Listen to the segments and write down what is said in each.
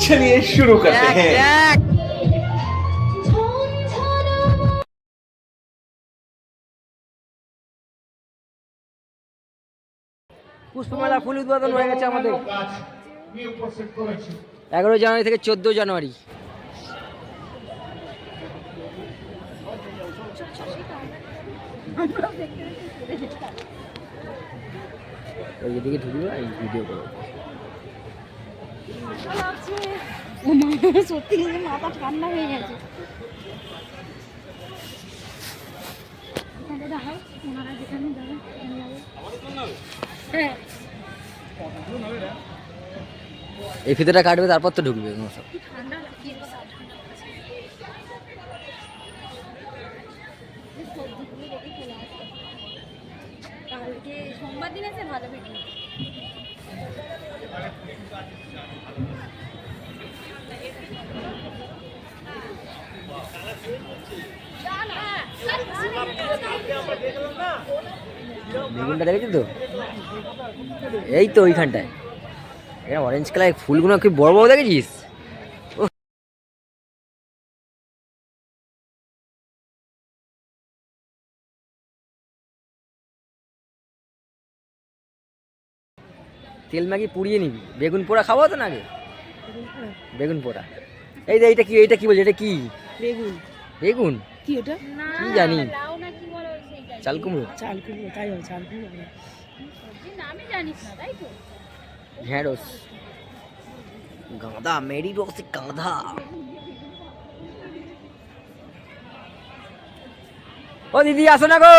चलिए शुरू करते हैं পুষ্পমেলা ফুল উদ্বোধন হয়ে গেছে আমাদের এগারো জানুয়ারি থেকে চোদ্দ জানুয়ারি ওই এদিকে ঢুকবে এই ভিডিও করবো ও মা সত্যি মাথা ঠান্ডা হয়ে গেছে। হ্যাঁ। এই ফিতেটা কাটবে তারপর তো ঢুকবে সোমবার দিন আছে ভালো ভিডিও বেগুনটা দেখেছিস তো এই তো ওইখানটায়। অরেঞ্জ কালার ফুলগুলো কি বড় বড় দেখেছিস। তেল ম্যাগি পুড়িয়ে নিবি। বেগুন পোড়া খাব তো না আগে বেগুন পোড়া। এই যে এইটা কি এইটা কি বলছে এটা কি? বেগুন। বেগুন? কি ওটা? কি জানি। চাল কুমড়ো। চাল কুমড়ো তাই হবে চাল কুমড়ো নামই জানিস না তাই তো? ঢেঁড়স। গাঁদা মেরি রসে গাঁদা। ও দিদি আসো না গো।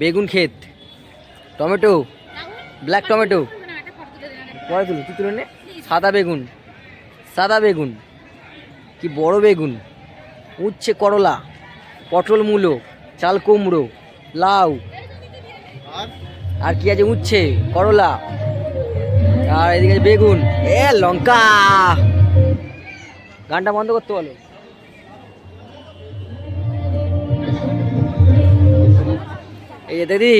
বেগুন ক্ষেত টমেটো ব্ল্যাক টমেটো। পরে তুলো তুই তুলে নে। সাদা বেগুন সাদা বেগুন, কি বড় বেগুন, উচ্ছে করলা, পটল মূলো, চাল কুমড়ো, লাউ, আর কি আছে উচ্ছে, করলা, আর এদিকে আছে বেগুন, এ লঙ্কা, গানটা বন্ধ করতে বলো। এই দিদি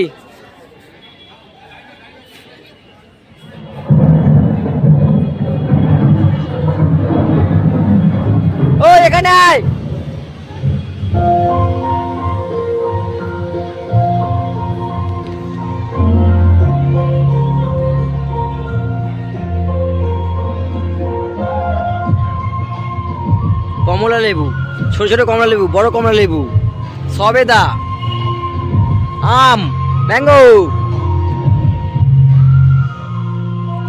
কমলা লেবু, ছোট ছোট কমলা লেবু, বড় কমলা লেবু, সবেদা, আম, ম্যাঙ্গো,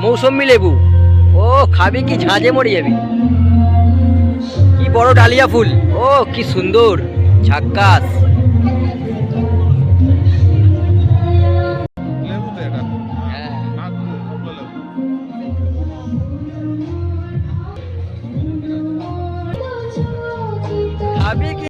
মৌসম্বি লেবু। ও, খাবি কি ঝাঁঝে মরে যাবি। কি বড় ডালিয়া ফুল। ও, কি সুন্দর, ঝাক্কাস।